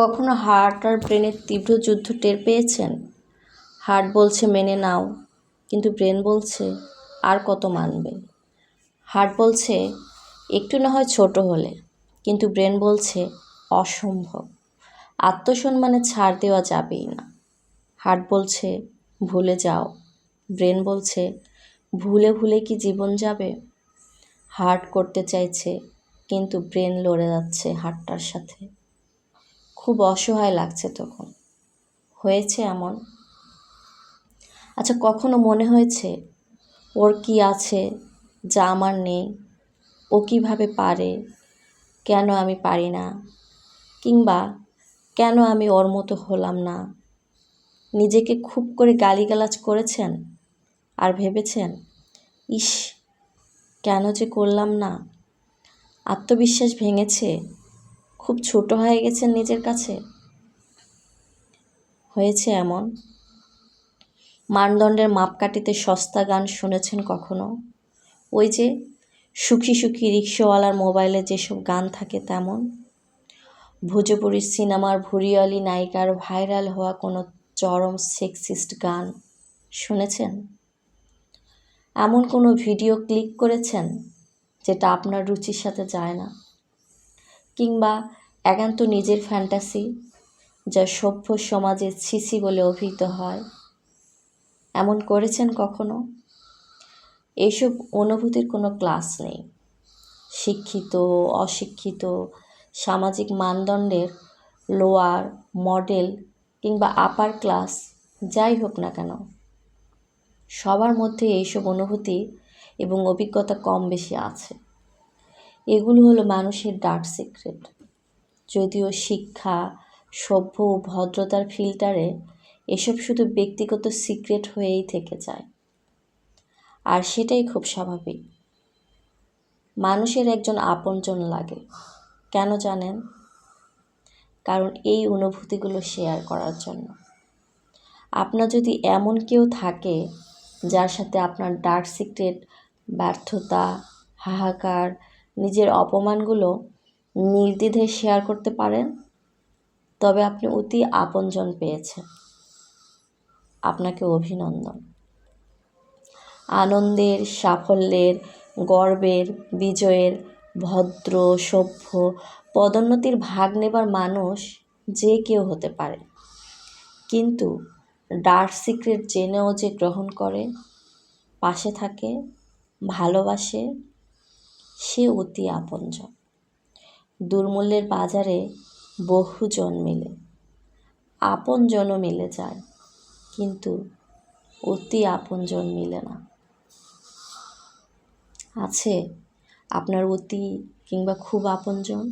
কখনো হার্ট আর ব্রেনের তীব্র যুদ্ধ টের পেয়েছেন? হার্ট বলছে, মেনে নাও। কিন্তু ব্রেন বলছে, আর কত মানবে? হার্ট বলছে, একটু না হয় ছোট হলে। কিন্তু ব্রেন বলছে, অসম্ভব। আত্মসম্মানে ছাড় দেওয়া যাবেই না। হার্ট বলছে, ভুলে যাও। ব্রেন বলছে, ভুলে ভুলে কি জীবন যাবে? হার্ট করতে চাইছে, কিন্তু ব্রেন লড়ে যাচ্ছে হার্টটার সাথে। খুব অসহায় লাগছে তখন। হয়েছে এমন? আচ্ছা কখনো মনে হয়েছে ওর কি আছে, যা আমার নেই, ও কীভাবে পারে, কেন আমি পারি না, কিংবা কেন আমি ওর মতো হলাম না? নিজেকে খুব করে গালিগালাজ করেছেন আর ভেবেছেন, ইস, কেন যে করলাম না? আত্মবিশ্বাস ভেঙেছে খুব ছোট হয়ে গেছেন নিজের কাছে? হয়েছে এমন। মানদণ্ডের মাপকাঠিতে সস্তা গান শুনেছেন কখনো? ওই যে সুখী সুখী রিক্সাওয়ালার মোবাইলে যেসব গান থাকে তেমন। ভোজপুরি সিনেমার ভুরিয়ালি নায়িকার ভাইরাল হওয়া কোনো চরম সেক্সিস্ট গান শুনেছেন? এমন কোনো ভিডিও ক্লিক করেছেন যেটা আপনার রুচির সাথে যায় না? কিংবা একান্ত নিজের ফ্যান্টাসি যা সভ্য সমাজে ছিছি বলে অভিহিত হয়। এমন করেছেন কখনো? এইসব অনুভূতির কোনো ক্লাস নেই। শিক্ষিত, অশিক্ষিত, সামাজিক মানদণ্ডের লোয়ার মডেল কিংবা আপার ক্লাস যাই হোক না কেন, সবার মধ্যে এইসব অনুভূতি এবং অভিজ্ঞতা কম বেশি আছে। এগুলো হলো মানুষের ডার্ক সিক্রেট যদিও শিক্ষা, সভ্য ও ভদ্রতার ফিল্টারে এসব শুধু ব্যক্তিগত সিক্রেট হয়েই থেকে যায়। আর সেটাই খুব স্বাভাবিক। মানুষের একজন আপনজন লাগে, কেন জানেন? কারণ এই অনুভূতিগুলো শেয়ার করার জন্য। আপনার যদি এমন কেউ থাকে, যার সাথে আপনার ডার্ক সিক্রেট ব্যর্থতা, হাহাকার নিজের অপমানগুলো নির্দ্বিধে শেয়ার করতে পারেন, তবে আপনি অতি আপনজন পেয়েছেন। আপনাকে অভিনন্দন। আনন্দের, সাফল্যের, গর্বের, বিজয়ের, ভদ্র, সভ্য, পদোন্নতির ভাগ নেবার মানুষ যে কেউ হতে পারে। কিন্তু ডার্ক সিক্রেট জেনেও যে গ্রহণ করে, পাশে থাকে, ভালোবাসে সে অতি আপনজন। দুর্মূল্যের বাজারে বহুজন মিলে, আপনজনও মিলে যায়, কিন্তু অতি আপনজন মিলে না। আছে আপনার অতি কিংবা খুব আপনজন?